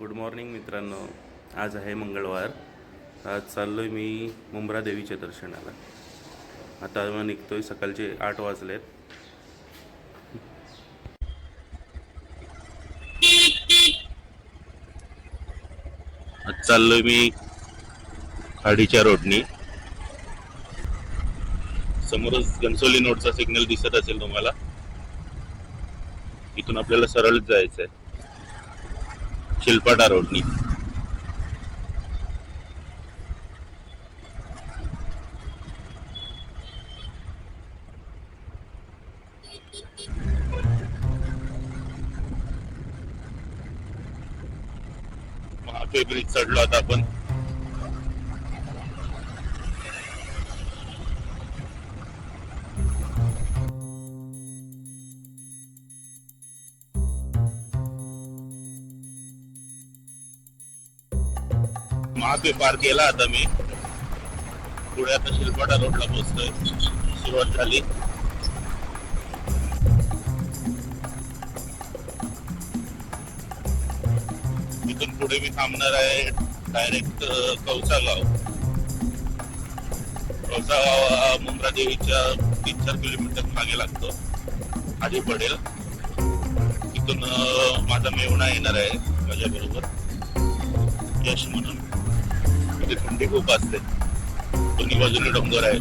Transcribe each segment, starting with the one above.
Good morning मित्रांनो. आज आहे मंगळवार. आज चाललो आहे मी मुंब्रा देवीच्या दर्शनाला. आता मग निघतो आहे सकाळचे आठ वाजलेत. आज चाललो आहे मी खाडीच्या रोडनी. समोरच घनसोली नोटचा सिग्नल दिसत असेल तुम्हाला. इथून आपल्याला सरळच जायचं आहे शिल्पाटा रोडनी. महापे ब्रिज चढलो आता आपण. हाफवे पार केला आता मी. पुढे आता शिल्पाटा रोडला पोहोचतोय. सुरुवात झाली. इथून पुढे मी थांबणार आहे डायरेक्ट कौसागाव. कौसागाव हा मुंब्रा देवीच्या तीन चार किलोमीटर मागे लागतो. आधी पडेल. तिथून माझा मेवणा येणार आहे माझ्या बरोबर यश म्हणून. तिथे थंडी खूप असते. दोन्ही बाजूने डोंगर आहेत.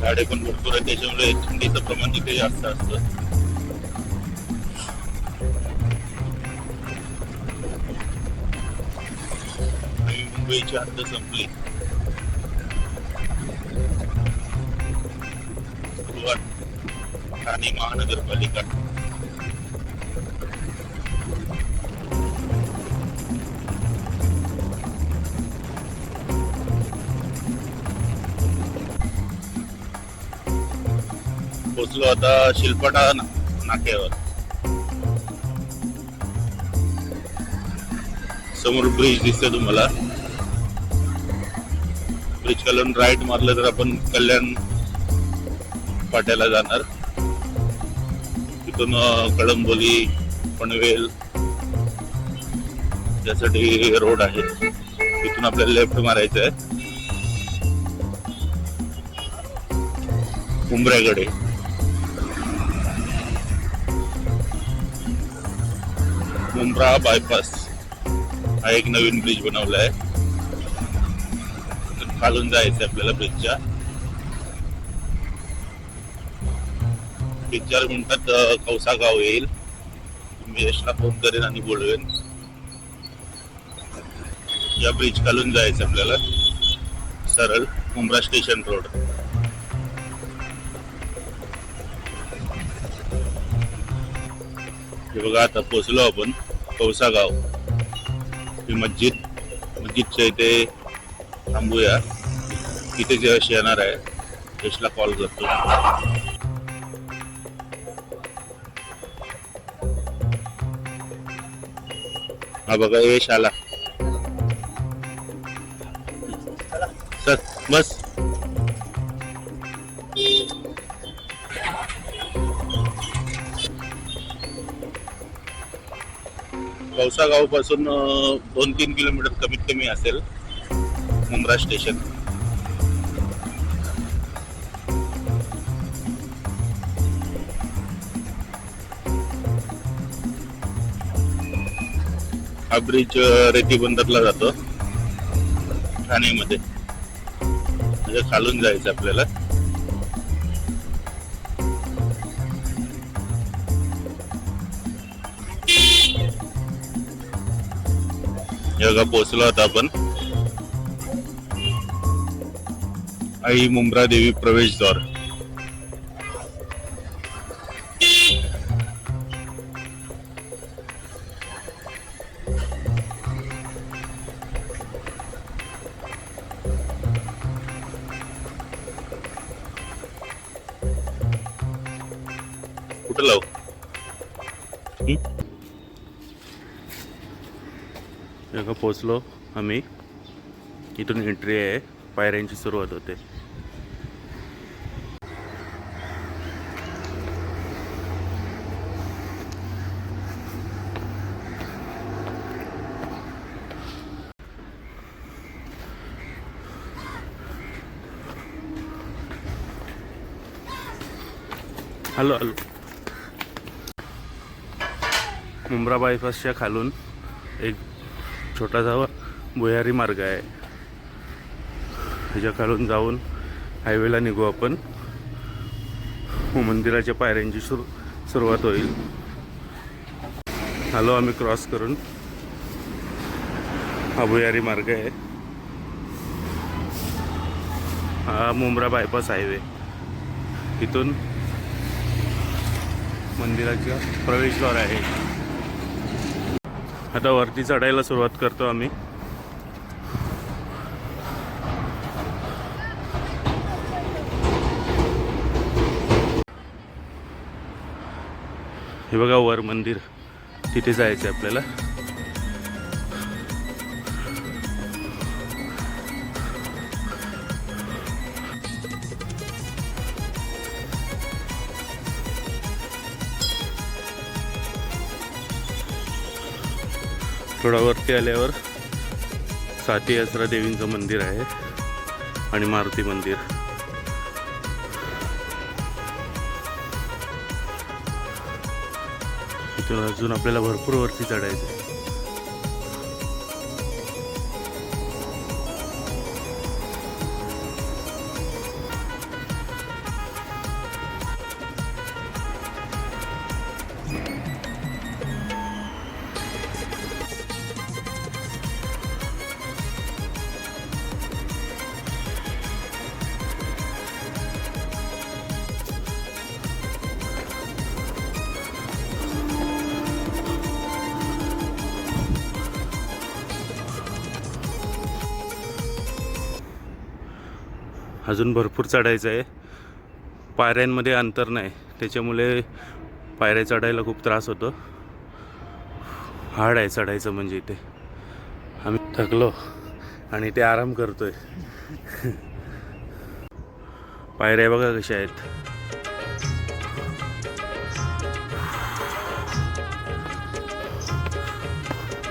झाडे पण भरपूर आहेत त्याच्यामुळे थंडीचं प्रमाण तिथे जास्त असतं. मुंबईची हद्द संपली. सुरुवात ठाणे महानगरपालिका. पोचलो आता शिल्पटा ना- नाक्यावर. समोर ब्रिज दिसतोय तुम्हाला. ब्रिज कलर राईट मारलं तर आपण कल्याण पाट्याला जाणार. तिथून कळंबोली पनवेल त्यासाठी रोड आहे. तिथून आपल्याला लेफ्ट मारायचं आहे. उंबऱ्याकडे मुंब्रा बायपास हा एक नवीन ब्रिज बनवलाय. आहे खालून जायचं आपल्याला ब्रिजच्या तीन चार मिनिटात कौसा गाव येईल. मी यशला फोन करेन आणि बोलवेन. या ब्रिज खालून जायचं आपल्याला. सरळ मुंब्रा स्टेशन रोड हे बघा आता पोचलो आपण. कौसा गाव ही मस्जिद मस्जिदच्या इथे थांबूया. तिथे यश येणार आहे यशला कॉल करतो. हा बघा यश आला सर बस. कौसा गावपासून दोन तीन किलोमीटर कमीत कमी असेल मुंब्रा स्टेशन. हा ब्रिज रेती बंदरला जातो. ठाणेमध्ये. म्हणजे खालून जायचं आपल्याला. बघा पोहोचलो आता आपण. आई मुंब्रा देवी प्रवेशद्वार कुठं लावू? जेव्हा पोचलो आम्ही. इथून एंट्री आहे. पायऱ्यांची सुरुवात होते. Hello hello. मुंब्रा बायपासच्या खालून एक छोटासा भुयारी मार्ग आहे. त्याच्याखालून जाऊन हायवेला निघू आपण. हो, मंदिराच्या पायऱ्यांची सुरू सुरुवात होईल. आलो आम्ही क्रॉस करून. हा भुयारी मार्ग आहे. हा मुंब्रा बायपास हायवे इथून मंदिराचा प्रवेशद्वार आहे. आता वरती चढायला सुरुवात करतो आम्ही. हे बघा वर मंदिर तिथे जायचं आहे आपल्याला. थोडा वरती आल्यावर साती असरा देवींचं मंदिर आहे आणि मारुती मंदिर. इथून अजून आपल्याला भरपूर वरती चढायचं आहे. अजून भरपूर चढायचं आहे. पायऱ्यांमध्ये अंतर नाही. त्याच्यामुळे पायऱ्या चढायला खूप त्रास होतो. हार्ड आहे चढायचं म्हणजे इथे. आम्ही थकलो आणि ते आराम करतोय. पायऱ्या बघा कशा आहेत.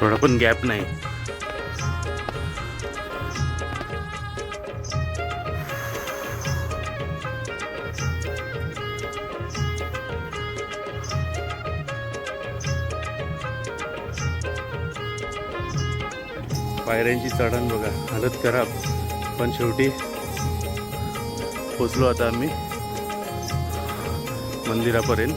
थोडा पण गॅप नाही. पायऱ्यांची चढण बघा. हालत खराब. पण शेवटी पोचलो आता आम्ही मंदिरापर्यंत.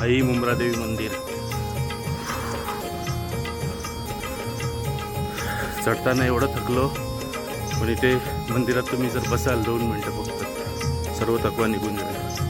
आई मुंब्रादेवी मंदिर. चढताना एवढं थकलो पण इथे मंदिरात तुम्ही जर बसाल दोन मिनटं फक्त. सर्व थकवा निघून जाईल.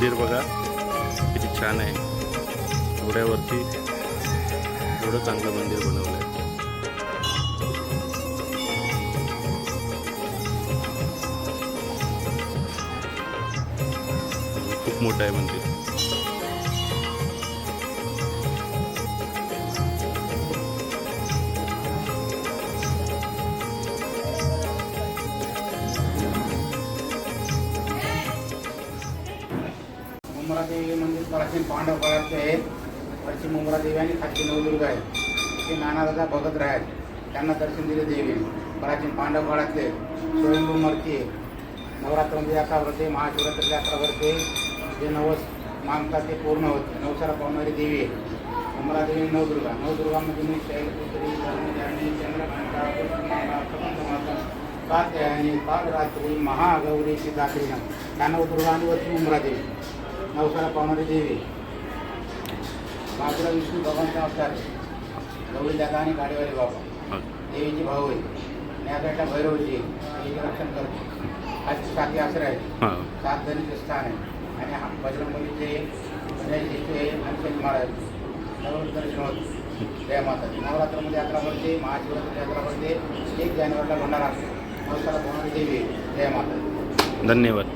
मंदिर बघा किती छान आहे. घोड्यावरती एवढं चांगलं मंदिर बनवलं आहे खूप मोठं आहे मंदिर. मुंब्रादेवी मंदिर प्राचीन पांडव काळातले आहे. वरची मुंब्रादेवी आणि खालची नवदुर्ग आहे. ते नानादादा भगत राहत. त्यांना दर्शन दिले देवी. प्राचीन पांडव काळातले स्वयंभू मूर्ती आहे. नवरात्रामध्ये यात्रा भरते महाशिवरात्री यात्रा भरते जे नवस मागतात ते पूर्ण होते. नवसारा पावणारी देवी आहे. मुंब्रादेवी नवदुर्गा. नवदुर्गामध्ये मी शैलपुत्री धर्मजानी चंद्रकांता पाच प्रबंधमाता कात्यायनी कालरात्री महागौरीची दाखलीनं त्या नवदुर्गा आणि वरची मुंब्रादेवी नवसाला पावणारी देवी. बाजूला विष्णू भगवानचा अवतार. गौरी दादा आणि गाडीवाले बाबा. देवीची भाऊ आहे. साईडला भैरवजी तिचे रक्षण करते. आज साती आश्रय आहे. हां. सात जणीचे स्थान आहे. आणि हा बजरंगबलीचे आणि महाराज. नवरात्र दर्शन होतं जय माता दी. नवरात्रामध्ये यात्रा भरते महाशिवरात्री यात्रा भरते एक जानेवारीला भंडारा असतो. नवसाला देवी. जय माता. धन्यवाद.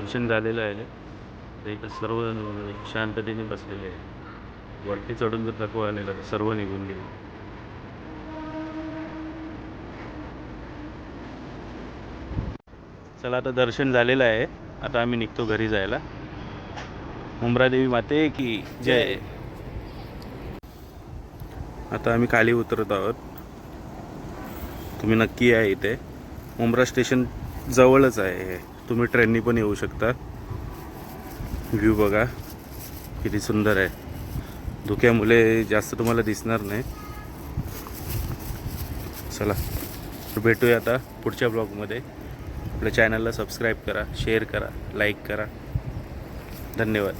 दर्शन झालेलं आहे. ते इथं सर्व शांततेने बसलेले आहे. वरती चढून जर दाखवा आलेलं तर सर्व निघून गेले. चला आता दर्शन झालेलं आहे. आता आम्ही निघतो घरी जायला. मुंब्रादेवी माते की जय. आता आम्ही खाली उतरत आहोत. तुम्ही नक्की या इथे. मुंब्रा स्टेशन जवळच आहे हे. तुम्ही ट्रेननी पण येऊ शकता. व्ह्यू बघा. किती सुंदर आहे. धुक्यामुळे जास्त तुम्हाला दिसणार नाही. चला तर भेटूया आता पुढच्या ब्लॉगमध्ये. आपल्या चॅनलला सबस्क्राईब करा शेअर करा लाईक करा. धन्यवाद.